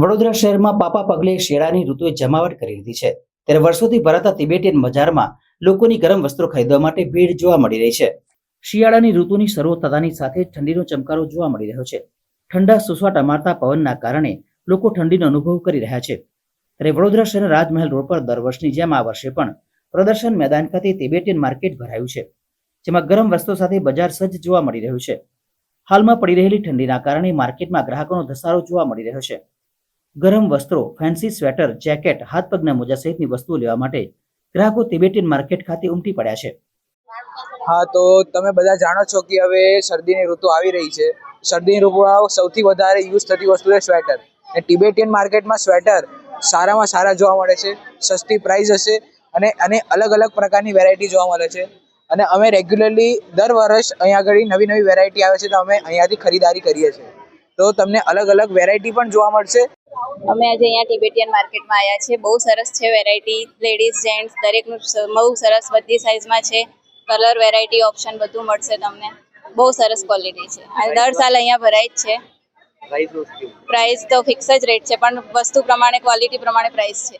વડોદરા શહેરમાં પાપા પગલે શિયાળાની ઋતુએ જમાવટ કરી લીધી છે. ત્યારે વર્ષોથી ભરાતા તિબેટીયન બજારમાં લોકોની ગરમ વસ્ત્રો ખરીદવા માટે ભીડ જોવા મળી રહી છે. શિયાળાની ઋતુની શરૂ થતાની સાથે ઠંડીનો ચમકારો જોવા મળી રહ્યો છે. ઠંડા સુસવાટા મારતા પવનના કારણે લોકો ઠંડીનો અનુભવ કરી રહ્યા છે. ત્યારે વડોદરા શહેરના રાજમહેલ રોડ પર દર વર્ષની જેમ આ વર્ષે પણ પ્રદર્શન મેદાન ખાતે તિબેટીયન માર્કેટ ભરાયું છે, જેમાં ગરમ વસ્ત્રો સાથે બજાર સજ્જ જોવા મળી રહ્યું છે. હાલમાં પડી રહેલી ઠંડીના કારણે માર્કેટમાં ગ્રાહકોનો ધસારો જોવા મળી રહ્યો છે. ગરમ વસ્ત્રો ફેન્સી સ્વેટર જેકેટ હાથ પગના મોજા સહિતની વસ્તુઓ લેવા માટે ગ્રાહકો તિબેટિયન માર્કેટ ખાતે ઉમટી પડ્યા છે. હા, તો તમે બધા જાણો છો કે હવે શરદીની ઋતુ આવી રહી છે. શરદીની ઋતુમાં સૌથી વધારે યુઝ થતી વસ્તુ છે સ્વેટર અને ટિબેટિયન માર્કેટમાં સ્વેટર સારામાં સારા જોવા મળે છે, સસ્તી પ્રાઇસ હશે અને અને અલગ અલગ પ્રકારની વેરાયટી જોવા મળે છે. અને અમે રેગ્યુલરલી દર વર્ષ અહીંયા આગળ નવી નવી વેરાયટી આવે છે તો અમે અહીંયાથી ખરીદારી કરીએ છીએ. તો તમને અલગ અલગ વેરાયટી પણ જોવા મળશે અમે આજે અહીંયા ટિબેટિયન માર્કેટમાં આવ્યા છીએ. બહુ સરસ છે વેરાયટી લેડીઝ જેન્ટ્સ દરેકનું બહુ સરસ બધી સાઇઝમાં છે. કલર વેરાયટી ઓપ્શન બધું મળશે તમને. બહુ સરસ ક્વોલિટી છે. અને દર સાલ અહીંયા ભરાય જ છે. પ્રાઇસ તો ફિક્સ જ રેટ છે પણ વસ્તુ પ્રમાણે ક્વોલિટી પ્રમાણે પ્રાઇસ છે.